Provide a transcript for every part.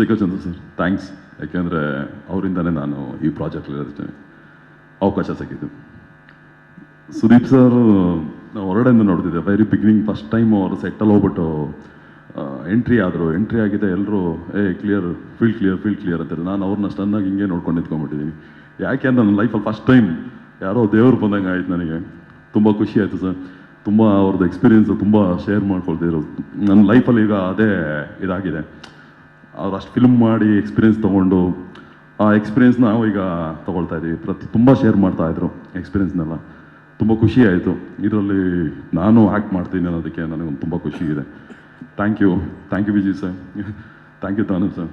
Shrikrishna sir thanks ಯಾಕೆಂದರೆ ಅವರಿಂದನೇ ನಾನು ಈ ಪ್ರಾಜೆಕ್ಟಲ್ಲಿರ್ತೀನಿ ಅವಕಾಶ ಸಿಕ್ಕಿದ್ದು. ಸುದೀಪ್ ಸರ್ ನಾವು ಹೊರಡೆಯಿಂದ ನೋಡ್ತಿದ್ದೆ ವೆರಿ ಬಿಗಿನಿಂಗ್ ಫಸ್ಟ್ ಟೈಮ್ ಅವರು ಸೆಟ್ಟಲ್ಲಿ ಹೋಗ್ಬಿಟ್ಟು ಎಂಟ್ರಿ ಆದರು. ಎಂಟ್ರಿ ಆಗಿದೆ ಎಲ್ಲರೂ ಏ clear field clear field clear ಅಂತಾರೆ ನಾನು ಅವ್ರನ್ನ ಸ್ಟನ್ನಾಗಿ ಹಿಂಗೆ ನೋಡ್ಕೊಂಡು ನಿಂತ್ಕೊಂಡ್ಬಿಟ್ಟಿದ್ದೀನಿ. ಯಾಕೆ ಅಂತ ನನ್ನ ಲೈಫಲ್ಲಿ ಫಸ್ಟ್ ಟೈಮ್ ಯಾರೋ ದೇವ್ರು ಬಂದಂಗೆ ಆಯ್ತು ನನಗೆ. ತುಂಬ ಖುಷಿ ಆಯಿತು ಸರ್ ತುಂಬ ಅವ್ರದ್ದು ಎಕ್ಸ್ಪೀರಿಯನ್ಸ್ ತುಂಬ ಶೇರ್ ಮಾಡ್ಕೊಳ್ತಿದ್ರು ನನ್ನ ಲೈಫಲ್ಲಿ ಈಗ ಅದೇ ಇದಾಗಿದೆ. ಅವ್ರು ಅಷ್ಟು ಫಿಲ್ಮ್ ಮಾಡಿ ಎಕ್ಸ್ಪೀರಿಯೆನ್ಸ್ ತೊಗೊಂಡು, ಆ ಎಕ್ಸ್ಪೀರಿಯೆನ್ಸ್ ನಾವು ಈಗ ತೊಗೊಳ್ತಾ ಇದ್ದೀವಿ ಪ್ರತಿ ತುಂಬ ಶೇರ್ ಮಾಡ್ತಾ ಇದ್ರು ಎಕ್ಸ್ಪೀರಿಯೆನ್ಸ್ನೆಲ್ಲ ತುಂಬ ಖುಷಿ ಆಯಿತು. ಇದರಲ್ಲಿ ನಾನು ಆ್ಯಕ್ಟ್ ಮಾಡ್ತೀನಿ ಅನ್ನೋದಕ್ಕೆ ನನಗೊಂದು ತುಂಬ ಖುಷಿ ಇದೆ. Thank you thank you Viji sir thank you Tanu sir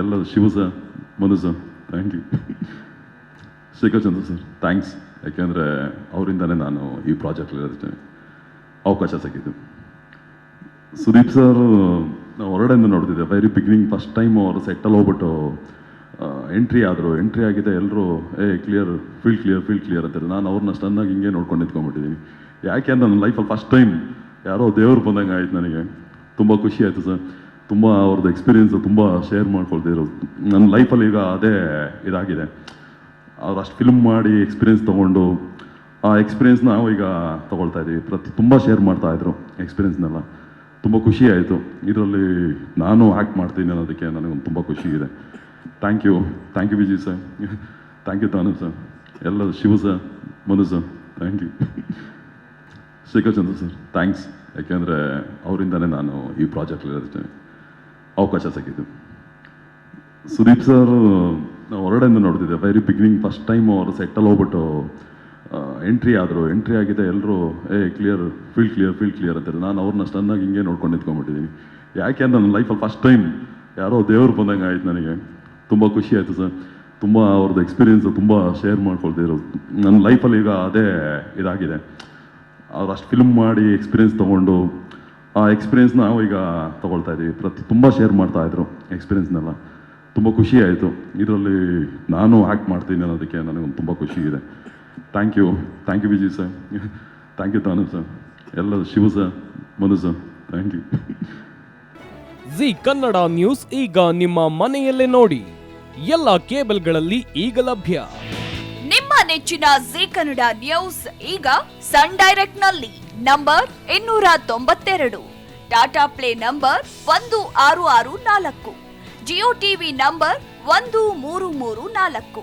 ಎಲ್ಲ Shiva sir Manu sir thank you Shrikrishna sir thanks ಯಾಕೆಂದರೆ ಅವರಿಂದನೇ ನಾನು ಈ ಪ್ರಾಜೆಕ್ಟಲ್ಲಿ ಅವಕಾಶ ಸಿಕ್ಕಿದ್ದು. ಸುದೀಪ್ ಸರ್ ನಾವು ಹೊರಡೆಂದು ನೋಡ್ತಿದ್ದೆ ವೆರಿ ಬಿಗಿನಿಂಗ್ ಫಸ್ಟ್ ಟೈಮ್ ಅವರು ಸೆಟ್ಟಲ್ಲಿ ಹೋಗ್ಬಿಟ್ಟು ಎಂಟ್ರಿ ಆದರು. ಎಂಟ್ರಿ ಆಗಿದೆ ಎಲ್ಲರೂ ಏ clear field clear field clear ಅಂತಾರೆ ನಾನು ಅವ್ರನ್ನ ಸ್ಟನ್ನಾಗಿ ಹಿಂಗೆ ನೋಡ್ಕೊಂಡು ನಿಂತ್ಕೊಂಡ್ಬಿಟ್ಟಿದ್ದೀನಿ. ಯಾಕೆ ಅಂತ ನನ್ನ ಲೈಫಲ್ಲಿ ಫಸ್ಟ್ ಟೈಮ್ ಯಾರೋ ದೇವ್ರು ಬಂದಂಗೆ ಆಯಿತು ನನಗೆ. ತುಂಬ ಖುಷಿ ಆಯಿತು ಸರ್. ತುಂಬ ಅವ್ರದ್ದು ಎಕ್ಸ್ಪೀರಿಯೆನ್ಸ್ ತುಂಬ ಶೇರ್ ಮಾಡ್ಕೊಳ್ತಿದ್ರು ನನ್ನ ಲೈಫಲ್ಲಿ ಈಗ ಅದೇ ಇದಾಗಿದೆ. ಅವ್ರು ಅಷ್ಟು ಫಿಲ್ಮ್ ಮಾಡಿ ಎಕ್ಸ್ಪೀರಿಯೆನ್ಸ್ ತೊಗೊಂಡು, ಆ ಎಕ್ಸ್ಪೀರಿಯೆನ್ಸ್ ನಾವು ಈಗ ತೊಗೊಳ್ತಾ ಇದ್ದೀವಿ ಪ್ರತಿ, ತುಂಬ ಶೇರ್ ಮಾಡ್ತಾ ಇದ್ರು ಎಕ್ಸ್ಪೀರಿಯೆನ್ಸ್ನೆಲ್ಲ ತುಂಬ ಖುಷಿ ಆಯಿತು. ಇದರಲ್ಲಿ ನಾನು ಆ್ಯಕ್ಟ್ ಮಾಡ್ತೀನಿ ಅನ್ನೋದಕ್ಕೆ ನನಗೊಂದು ತುಂಬ ಖುಷಿ ಇದೆ. Thank you thank you Viji sir thank you Tanu sir ಎಲ್ಲ Shiva sir Manu sir thank you Shrikrishna sir thanks ಯಾಕೆಂದರೆ ಅವರಿಂದನೇ ನಾನು ಈ ಪ್ರಾಜೆಕ್ಟ್ಲಿರೋದಕ್ಕೆ ಅವಕಾಶ ಸಿಕ್ಕಿದ್ದು. ಸುದೀಪ್ ಸರ್ ನಾವು ಹೊರಡೆಯಿಂದ ನೋಡ್ತಿದ್ದೆ. ವೆರಿ ಬಿಗಿನಿಂಗ್ ಫಸ್ಟ್ ಟೈಮ್ ಅವರು ಸೆಟ್ಟಲ್ಲಿ ಹೋಗ್ಬಿಟ್ಟು ಎಂಟ್ರಿ ಆದರು ಎಂಟ್ರಿ ಆಗಿದೆ ಎಲ್ಲರೂ ಏ clear field clear field clear ಅಂತಾರೆ. ನಾನು ಅವ್ರನ್ನ ಸ್ಟನ್ನಾಗಿ ಹಿಂಗೆ ನೋಡ್ಕೊಂಡು ನಿಂತ್ಕೊಂಡ್ಬಿಟ್ಟಿದ್ದೀನಿ ಯಾಕೆ ಅಂತ ನನ್ನ ಲೈಫಲ್ಲಿ ಫಸ್ಟ್ ಟೈಮ್ ಯಾರೋ ದೇವ್ರು ಬಂದಂಗೆ ಆಯಿತು ನನಗೆ. ತುಂಬ ಖುಷಿ ಆಯಿತು ಸರ್. ತುಂಬ ಅವ್ರದ್ದು ಎಕ್ಸ್ಪೀರಿಯೆನ್ಸ್ ತುಂಬ ಶೇರ್ ಮಾಡ್ಕೊಳ್ತಿದ್ರು ನನ್ನ ಲೈಫಲ್ಲಿ ಈಗ ಅದೇ ಇದಾಗಿದೆ. ಅವ್ರು ಅಷ್ಟು ಫಿಲ್ಮ್ ಮಾಡಿ ಎಕ್ಸ್ಪೀರಿಯೆನ್ಸ್ ತೊಗೊಂಡು, ಆ ಎಕ್ಸ್ಪೀರಿಯೆನ್ಸ್ ನಾವು ಈಗ ತೊಗೊಳ್ತಾ ಇದ್ದೀವಿ ಪ್ರತಿ, ತುಂಬ ಶೇರ್ ಮಾಡ್ತಾಯಿದ್ರು ಎಕ್ಸ್ಪೀರಿಯೆನ್ಸ್ನೆಲ್ಲ ತುಂಬ ಖುಷಿ ಆಯಿತು. ಇದರಲ್ಲಿ ನಾನು ಆ್ಯಕ್ಟ್ ಮಾಡ್ತೀನಿ ಅನ್ನೋದಕ್ಕೆ ನನಗೊಂದು ತುಂಬ ಖುಷಿ ಇದೆ. Thank you thank you Vijay sir thank you Tanu sir ಎಲ್ಲ Shiva sir Manu sir thank you Zee Kannada news ಈಗ ನಿಮ್ಮ ಮನೆಯಲ್ಲೇ ನೋಡಿ. ಎಲ್ಲ ಕೇಬಲ್ಗಳಲ್ಲಿ ಈಗ ಲಭ್ಯ. ನಿಮ್ಮ ನೆಚ್ಚಿನ ಜಿ ಕನ್ನಡ ನ್ಯೂಸ್ ಈಗ ಸನ್ ಡೈರೆಕ್ಟ್ನಲ್ಲಿ ನಂಬರ್ ಇನ್ನೂರ ತೊಂಬತ್ತೆರಡು ಟಾಟಾ ಪ್ಲೇ ನಂಬರ್ ಒಂದು ಆರು ಆರು ನಾಲ್ಕು. ಜಿಯೋ ಟಿವಿ ನಂಬರ್ ಒಂದು ಮೂರು ಮೂರು ನಾಲ್ಕು.